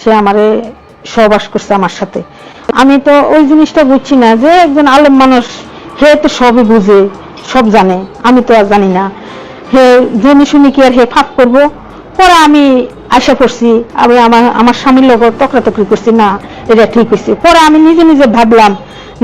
সে আমারে সহবাস করছে আমার সাথে। আমি তো ওই জিনিসটা বুঝছি না যে একজন আলেম মানুষ, হে তো সবই বুঝে, সব জানে। আমি তো আর জানি না। হে জেনে শুনি কি আর হে ফাঁক করব? পরে আমি আশা করছি, আমি আমার আমার স্বামীর লগত তকরাতকরি করছি, না, এটা ঠিক হয়েছে পরে আমি নিজে নিজে ভাবলাম,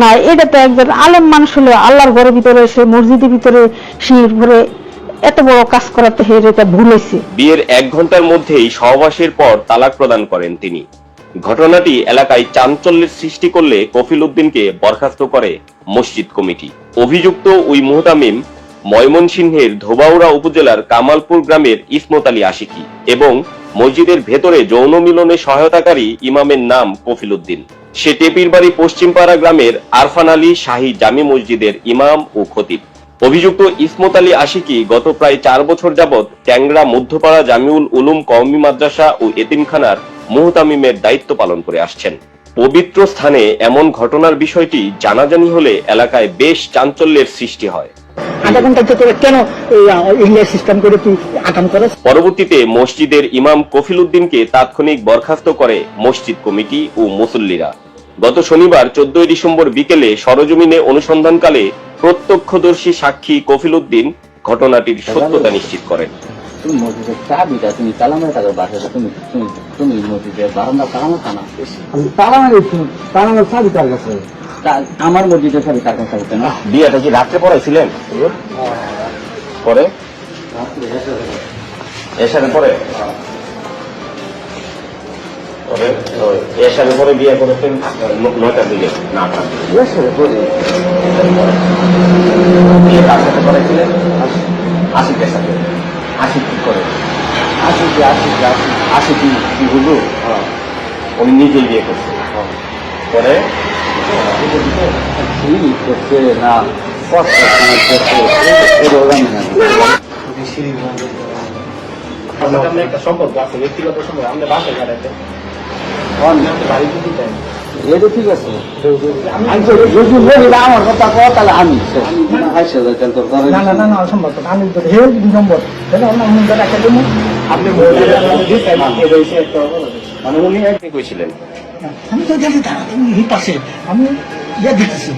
না, এটা তো একজন আলেম মানুষ হলো আল্লাহর ঘরের ভিতরে, সে মসজিদের ভিতরে সিঁড়ির ভরে এত বড় কাজ করাতে হে এটা ভুল হয়েছে বিয়ের এক ঘণ্টার মধ্যেই সহবাসের পর তালাক প্রদান করেন তিনি। ঘটনাটি এলাকায় চাঞ্চল্যের সৃষ্টি করলে কফিল উদ্দিনকে বরখাস্ত করে মসজিদ কমিটি। অভিযুক্ত ওই মুহতামিম ময়মনসিংহের ধোবাউড়া উপজেলার কামালপুর গ্রামের ইসমত আলী আশিকি এবং মসজিদের ভেতরে যৌন মিলনে সহায়তাকারী ইমামের নাম কফিল উদ্দিন। সে টেপির বাড়ি পশ্চিমপাড়া গ্রামের আরফান আলী শাহী জামি মসজিদের ইমাম ও খতিব। অভিযুক্ত ইসমত আলী আশিকি গত প্রায় চার বছর যাবৎ ট্যাংরা মধ্যপাড়া জামিউল উলুম কওমি মাদ্রাসা ও এতিমখানার মুহতামিমের দায়িত্ব পালন করে আসছেন। পবিত্র স্থানে এমন ঘটনার বিষয়টি জানাজানি হলে এলাকায় বেশ চাঞ্চল্যের সৃষ্টি হয়। পরবর্তীতে মসজিদের ইমাম কফিল উদ্দিনকে তাৎক্ষণিক বরখাস্ত করে মসজিদ কমিটি ও মুসল্লিরা। গত শনিবার চোদ্দই ডিসেম্বর বিকেলে সরজমিনে অনুসন্ধানকালে প্রত্যক্ষদর্শী সাক্ষী কফিল উদ্দিন ঘটনাটির সত্যতা নিশ্চিত করেন। তুমি মসজিদের চাবিটা তুমি তালা মেরে থাকো বাসাটা তুমি তুমি তুমি মসজিদের বারান্দা তালা মারতা না। তারা তারা সাবি তার কাছে? আমার মসজিদের চাবি তার কাছে না? বিয়েটা কি রাত্রে পড়াইছিলেন? পরে? এসারে পরে? পরে ওই এসারে পরে বিয়ে করেছেন নয়টার দিকে না আটটার দিকে। বিয়ে কার সাথে করেছিলেন? আশিকের সাথে। আশিক কি করে? আসি কি আসি কি আসি আশিক কি কি হলো উনি নিজেই বিয়ে করছেন পরে? কি করছে? না কষ্ট করছে। এটা জানি না। এটা ঠিক আছে? আমি তো আমার কথা তাহলে আমি। আমি জানি পাশে। আমি ইয়ে দিতেছি।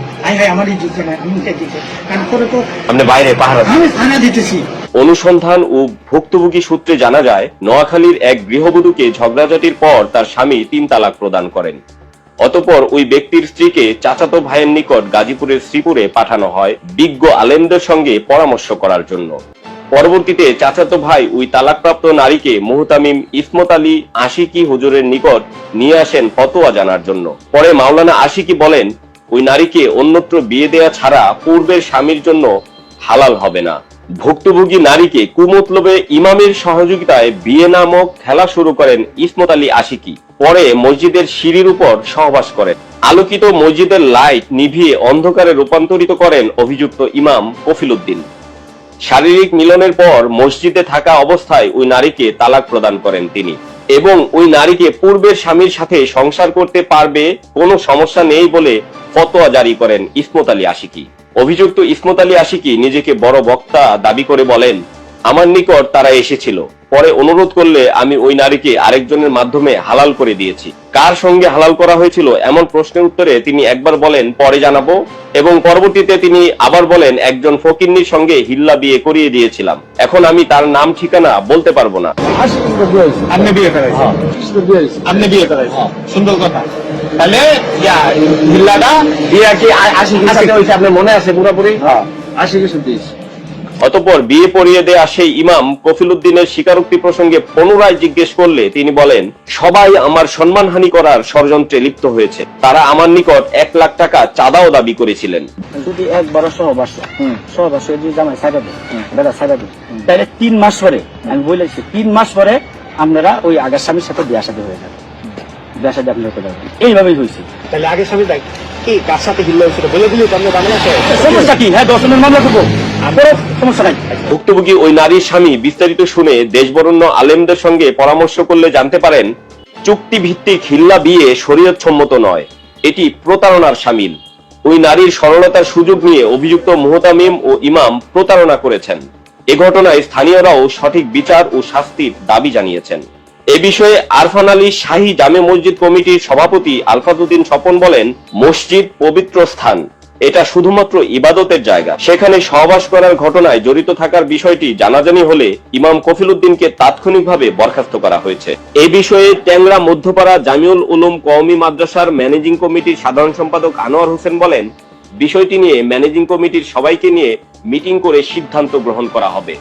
আমার এই দিচ্ছে না দিতে কারণ করে তো আপনি বাইরে পাহারা আমি থানা দিতেছি। অনুসন্ধান ও ভুক্তভোগী সূত্রে জানা যায়, নোয়াখালীর এক গৃহবধূকে ঝগড়াঝাটির পর তার স্বামী তিন তালাক প্রদান করেন। অতপর ওই ব্যক্তির স্ত্রীকে চাচাতো ভাইয়ের নিকট গাজীপুরের শ্রীপুরে পাঠানো হয় বিজ্ঞ আলেমদের সঙ্গে পরামর্শ করার জন্য। পরবর্তীতে চাচাতো ভাই ওই তালাকপ্রাপ্ত নারীকে মুহতামিম ইসমত আলী আশিকি হুজুরের নিকট নিয়ে আসেন ফতোয়া জানার জন্য। পরে মাওলানা আশিকি বলেন, ওই নারীকে অন্যত্র বিয়ে দেয়া ছাড়া পূর্বের স্বামীর জন্য হালাল হবে না। ভুক্তভোগী নারীকে কুমতলবে ইমামের সহযোগিতায় বিয়ে নামক খেলা শুরু করেন ইসমত আলী আশিকি। পরে মসজিদের সিঁড়ির উপর সহবাস করেন। আলোকিত মসজিদের লাইট নিভিয়ে অন্ধকারে রূপান্তরিত করেন অভিযুক্ত ইমাম কফিল উদ্দিন। শারীরিক মিলনের পর মসজিদে থাকা অবস্থায় ওই নারীকে তালাক প্রদান করেন তিনি এবং ওই নারীকে পূর্বের স্বামীর সাথে সংসার করতে পারবে কোনো সমস্যা নেই বলে ফতোয়া জারি করেন ইসমত আলী আশিকি। অভিযুক্ত ইসমত আলী আশিকি নিজেকে বড় বক্তা দাবি করে বলেন আমার নিকট তারা এসেছিল। পরে অনুরোধ করলে আমি ওই নারীকে আরেকজনের মাধ্যমে হালাল করে দিয়েছি। কার সঙ্গে হালাল করা হয়েছিল এমন প্রশ্নের উত্তরে তিনি একবার বলেন পরে জানাব। এবং পরবর্তীতে তিনি আবার বলেন একজন ফকিন্নির সঙ্গে হিল্লা বিয়ে করিয়ে দিয়েছিলাম। এখন আমি তার নাম ঠিকানা বলতে পারব না। আপনি বিয়ে আপনি বিয়ে সুন্দর কথা। তাহলে ইয়া, হিল্লাটা কি আশি কি সাথে হয়েছে আপনার মনে আছে পুরোপুরি? হ্যাঁ। কিছু দিয়েছি অতপর বিয়ে পড়িয়ে দেয়া সেই ইমাম কফিল উদ্দিনের স্বীকারোক্তি প্রসঙ্গে পুনরায় জিজ্ঞেস করলে তিনি বলেন সবাই আমার সম্মানহানি করার ষড়যন্ত্রে লিপ্ত হয়েছে। তারা আমার নিকট এক লাখ টাকা চাঁদাও দাবি করেছিলেন। যদি একবারও সহবাস সহবাস যদি জামাই দেয়। বেড়া সাইডা তাহলে তিন মাস পরে আমি বলেছি তিন মাস পরে আপনারা ওই আগের স্বামীর সাথে বিয়া সাথে হয়ে যাবে। বিয়া শাদী আপনি হতে পারবেন এইভাবেই হয়েছে। তাহলে আগে স্বামী দেখ কি কার সাথে হিল্লা হয়েছিল বলে দিলি তো আপনি জানেন সমস্যা কি? হ্যাঁ দর্শনের মামলা করব। করো, সমস্যা নাই। ভুক্তভোগী ওই নারীর স্বামী বিস্তারিত শুনে দেশবরণ্য আলেমদের সঙ্গে পরামর্শ করলে জানতে পারেন চুক্তি ভিত্তিক হিল্লা বিয়ে শরীয়ত সম্মত নয়। এটি প্রতারণার সামিল। ওই নারীর সরলতার সুযোগ নিয়ে অভিযুক্ত মোহতামিম ও ইমাম প্রতারণা করেছেন। এ ঘটনায় স্থানীয়রাও সঠিক বিচার ও শাস্তির দাবি জানিয়েছেন। এ বিষয়ে আরফান আলী শাহী জামে মসজিদ কমিটির সভাপতি আলফাদুদ্দিন স্বপন বলেন, মসজিদ পবিত্র স্থান। এটা শুধুমাত্র ইবাদতের জায়গা। সেখানে সহবাস করার ঘটনায় জড়িত থাকার বিষয়টি জানাজানি হলে ইমাম কফিল উদ্দিনকে তাৎক্ষণিকভাবে বরখাস্ত করা হয়েছে। এ বিষয়ে ট্যাংরা মধ্যপাড়া জামিউল উলুম কওমি মাদ্রাসার ম্যানেজিং কমিটির সাধারণ সম্পাদক আনোয়ার হোসেন বলেন, বিষয়টি নিয়ে ম্যানেজিং কমিটির সবাইকে নিয়ে মিটিং করে সিদ্ধান্ত গ্রহণ করা হবে।